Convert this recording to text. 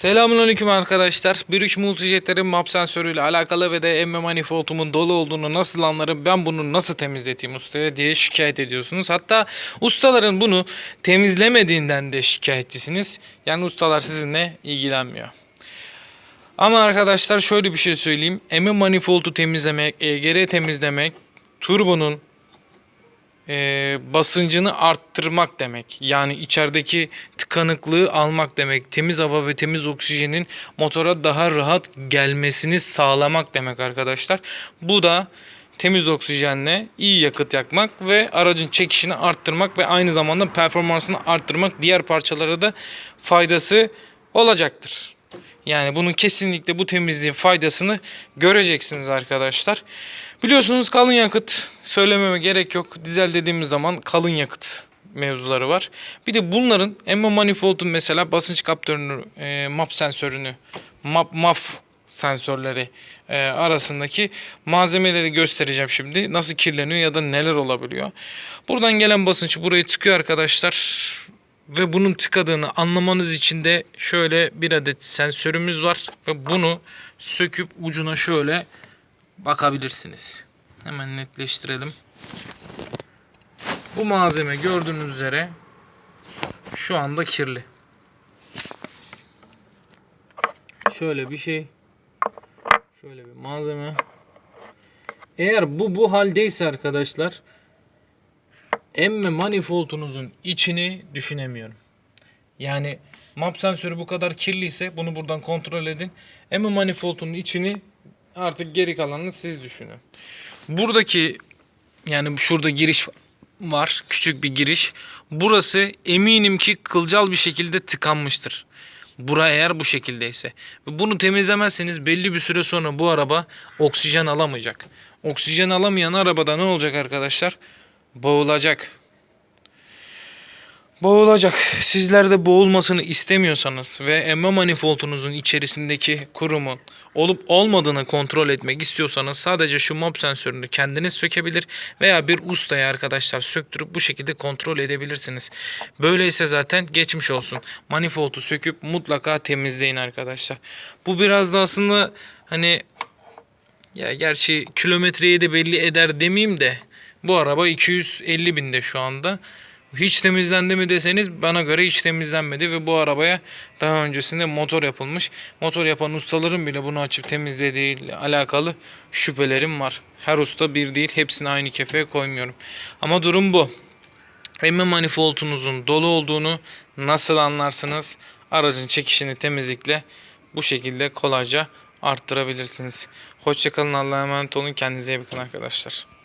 Selamünaleyküm arkadaşlar. Brüch Multijet'lerin map sensörüyle alakalı ve de emme manifoldumun dolu olduğunu nasıl anlarım, ben bunu nasıl temizleteyim ustaya diye şikayet ediyorsunuz. Hatta ustaların bunu temizlemediğinden de şikayetçisiniz. Yani ustalar sizinle ilgilenmiyor. Ama arkadaşlar şöyle bir şey söyleyeyim. Emme manifoldu temizlemek, EGR temizlemek, turbonun e, basıncını arttırmak demek. Yani içerideki tıkanıklığı almak demek. Temiz hava ve temiz oksijenin motora daha rahat gelmesini sağlamak demek arkadaşlar. Bu da temiz oksijenle iyi yakıt yakmak ve aracın çekişini arttırmak ve aynı zamanda performansını arttırmak diğer parçalara da faydası olacaktır. Yani bunun kesinlikle bu temizliğin faydasını göreceksiniz arkadaşlar. Biliyorsunuz kalın yakıt söylememe gerek yok. Dizel dediğimiz zaman kalın yakıt mevzuları var. Bir de bunların emme manifoldun mesela basınç kaptörünü, e, map sensörünü, map maf sensörleri e, arasındaki malzemeleri göstereceğim şimdi. Nasıl kirleniyor ya da neler olabiliyor. Buradan gelen basınç burayı tıkıyor arkadaşlar ve bunun tıkadığını anlamanız için de şöyle bir adet sensörümüz var ve bunu söküp ucuna şöyle bakabilirsiniz. Hemen netleştirelim. Bu malzeme gördüğünüz üzere şu anda kirli. Şöyle bir şey. Şöyle bir malzeme. Eğer bu bu haldeyse arkadaşlar emme manifoldunuzun içini düşünemiyorum. Yani map sensörü bu kadar kirliyse bunu buradan kontrol edin. Emme manifoldunun içini artık geri kalanını siz düşünün. Buradaki yani şurada giriş var. Küçük bir giriş. Burası eminim ki kılcal bir şekilde tıkanmıştır. Bura eğer bu şekildeyse. Bunu temizlemezseniz belli bir süre sonra bu araba oksijen alamayacak. Oksijen alamayan arabada ne olacak arkadaşlar? Boğulacak. Boğulacak. Sizler de boğulmasını istemiyorsanız ve emme manifoldunuzun içerisindeki kurumun olup olmadığını kontrol etmek istiyorsanız sadece şu mop sensörünü kendiniz sökebilir veya bir ustaya arkadaşlar söktürüp bu şekilde kontrol edebilirsiniz. Böyleyse zaten geçmiş olsun. Manifoldu söküp mutlaka temizleyin arkadaşlar. Bu biraz da aslında hani ya gerçi kilometreyi de belli eder demeyeyim de bu araba 250 binde şu anda. Hiç temizlendi mi deseniz bana göre hiç temizlenmedi ve bu arabaya daha öncesinde motor yapılmış. Motor yapan ustaların bile bunu açıp temizlediği ile alakalı şüphelerim var. Her usta bir değil hepsini aynı kefeye koymuyorum. Ama durum bu. Emme manifoldunuzun dolu olduğunu nasıl anlarsınız? Aracın çekişini temizlikle bu şekilde kolayca arttırabilirsiniz. Hoşçakalın Allah'a emanet olun. Kendinize iyi bakın arkadaşlar.